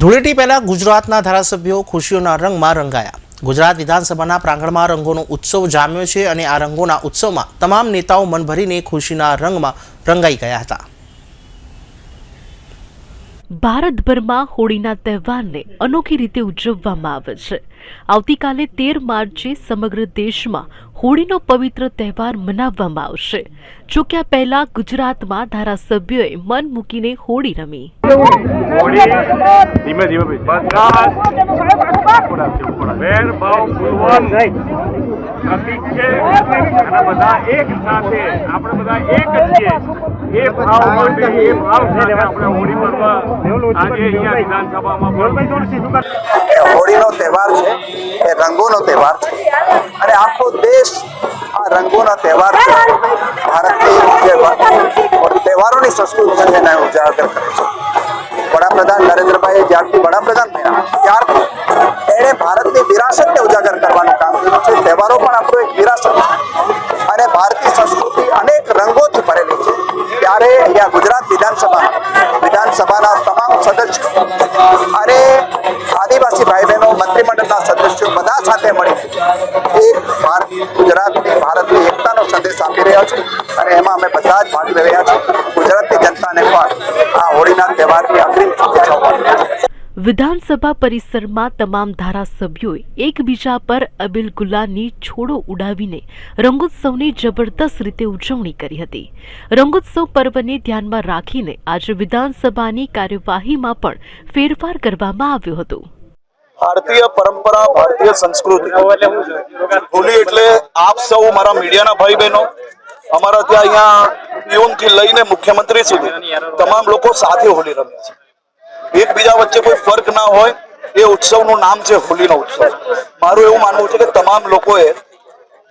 ધૂળેટી પહેલા ગુજરાતના ધારાસભ્યો ખુશીઓના રંગમાં રંગાયા. ગુજરાત વિધાનસભાના પ્રાંગણમાં રંગોનો ઉત્સવ જામ્યો છે અને આ રંગોના ઉત્સવમાં તમામ નેતાઓ મન ભરીને ખુશીના રંગમાં રંગાઈ ગયા હતા. ભારતભરમાં હોળીના તહેવારને અનોખી રીતે ઉજવવામાં આવે છે. આવતીકાલે તેર માર્ચે સમગ્ર દેશમાં હોળીનો પવિત્ર તહેવાર મનાવવામાં આવશે. જો કે આ પહેલા ગુજરાતમાં ધારાસભ્યોએ મન મૂકીને હોળી રમી. ધીમે ધીમે બધા ભેદભાવ પૂર્વક પ્રતીક છે. અને બધા એક સાથે આપણે બધા એક છીએ. એ ભાવ માટે એ ભાવ સાથે આપણે હોળી પર્વ આજે અહીંયા વિધાનસભામાં હોળીનો તહેવાર છે એ રંગોનો તહેવાર છે. અને આખો દેશ આ રંગોના તહેવાર ભારતની જે તહેવારોની સંસ્કૃતિ છે એને ઉજાગર કરે છે. વડાપ્રધાન નરેન્દ્રભાઈ જ્યારથી વડાપ્રધાન થયા, ત્યારથી એણે ભારતની વિરાસતને ઉજાગર કરવાનું કામ કર્યું છે. તહેવારો પણ આપણો એક વિરાસત છે. અને ભારતીય સંસ્કૃતિ અનેક રંગોથી ભરેલી છે. ત્યારે અહીંયા ગુજરાત વિધાનસભા વિધાનસભાના તમામ સદસ્યો અને આદિવાસી ભાઈ બહેનો મંત્રીમંડળના સદસ્યો બધા સાથે મળી ગુજરાતની ભારતની એકતાનો સંદેશ આપી રહ્યા છે અને એમાં અમે બધા જ ભાગ લઈ રહ્યા છીએ. ગુજરાતની જનતાને પણ આ હોળીના તહેવારની અગ્રિમ શુભેચ્છાઓ વિધાનસભા પરિસરમાં તમામ ધારાસભ્યોએ એકબીજા પર અબિલ ગુલાની છોડો ઉડાવીને રંગોત્સવની જબરદસ્ત રીતે ઉજવણી કરી હતી. રંગોત્સવ પર્વને ધ્યાનમાં રાખીને આજે વિધાનસભાની કાર્યવાહીમાં પણ ફેરફાર કરવામાં આવ્યો હતો. ભારતીય પરંપરા, ભારતીય સંસ્કૃતિ. હોલી એટલે આપ સૌ મારા મીડિયાના ભાઈ બહેનો અમારા ત્યાં અહીંયા પીઓનથી લઈને મુખ્યમંત્રી સુધી તમામ લોકો સાથે હોલી રમે છે. એકબીજા વચ્ચે કોઈ ફર્ક ના હોય, એ ઉત્સવનું નામ છે હોલીનો ઉત્સવ. મારું એવું માનવું છે કે તમામ લોકોએ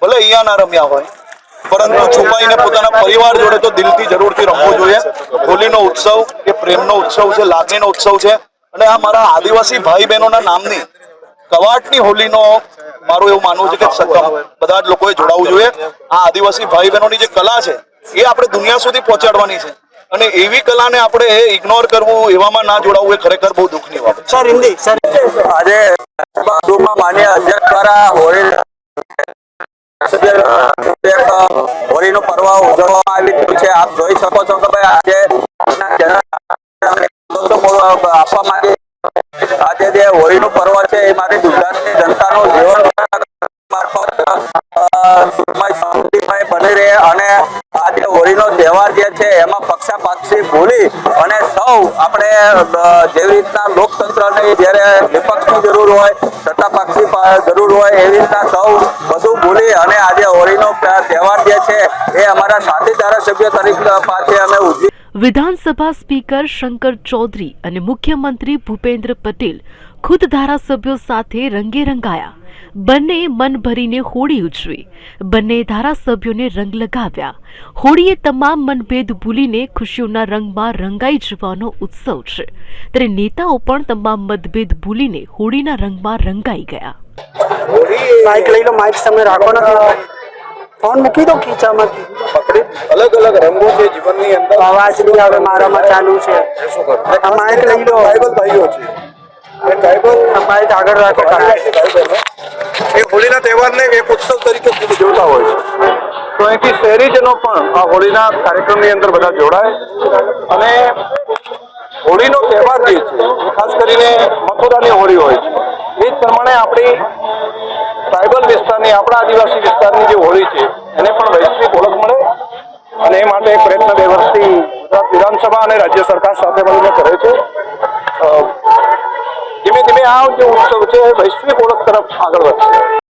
ભલે અહીંયા ના રમ્યા હોય, પરંતુ છુપાઈને પોતાના પરિવાર જોડે તો દિલથી જરૂરથી રમવો જોઈએ. હોલીનો ઉત્સવ એ પ્રેમનો ઉત્સવ છે, લાગણીનો ઉત્સવ છે. અને આ મારા આદિવાસી ભાઈ બહેનોના નામની કવાટની હોલીનો મારું એવું માનવું છે કે બધા જ લોકોએ જોડાવવું જોઈએ. આ આદિવાસી ભાઈ બહેનોની જે કલા છે એ આપણે દુનિયા સુધી પહોંચાડવાની છે. અને એવી કલાને આપણે ઇગ્નોર કરવું એવામાં ના જોડાવવું એ ખરેખર બહુ દુઃખની વાત છે. સર હિન્દી સર આજે માન્ય અધ્યક્ષ દ્વારા હોળી હોળીનો પર્વ ઉજવવામાં આવી રહ્યું છે. આપ જોઈ શકો છો કે ભાઈ આજે આપવા માટે આજે જે હોળીનું પર્વ છે એ માટે ગુજરાતની જનતાનું જીવન સમૃદ્ધિમય બની રહે અને આ હોળીનો તહેવાર ભૂલી અને સૌ આપણે જેવી રીતના લોકતંત્રની જ્યારે વિપક્ષની જરૂર હોય, સત્તાપક્ષી જરૂર હોય, એવી રીતના સૌ બધું ભૂલી અને આજે હોળીનો તહેવાર જે છે, એ અમારા સાથી ધારાસભ્ય તરીકે પાસે અમે ઉજવી વિધાનસભા સ્પીકર શંકર ચૌધરી અને મુખ્યમંત્રી ભૂપેન્દ્ર પટેલ ખુદ ધારાસભ્યો સાથે રંગે રંગાયા. બંને મન ભરીને હોળી ઉજવી. બંને ધારાસભ્યોને રંગ લગાવ્યા. હોળીએ તમામ મનભેદ ભૂલીને ખુશીઓના રંગમાં રંગાઈ જવાનો ઉત્સવ છે. ત્યારે નેતાઓ પણ તમામ મતભેદ ભૂલીને હોળીના રંગમાં રંગાઈ ગયા. માઇક લઈ લો માઇક સામે રાખો ફોન મૂકી દો ખીચામાંથી. અલગ અલગ રંગો છે જીવનની અંદર. અવાજ બી આવે મારામાં ચાલુ છે. આ માઇક લઈ લો. ટ્રાઇબલ ભાઈઓ છે. એ ટ્રાઇબલ માઇક આગળ રાખો એ હોળીના તહેવારને એક ઉત્સવ તરીકે ખૂબ જોતા હોય છે. તો અહીંથી શહેરીજનો પણ આ હોળીના કાર્યક્રમની અંદર બધા જોડાય અને હોળીનો તહેવાર જે છે ખાસ કરીને મથુરાની હોળી હોય છે એ જ પ્રમાણે આપણી ટ્રાઇબલ વિસ્તારની આપણા આદિવાસી વિસ્તારની જે હોળી છે એને પણ વૈશ્વિક ઓળખ મળે અને એ માટે પ્રયત્ન બે વર્ષથી ગુજરાત વિધાનસભા અને રાજ્ય સરકાર સાથે મળીને કરે છે. ધીમે ધીમે આ જે ઉત્સવ છે, વૈશ્વિક ઓળખ તરફ આગળ વધશે.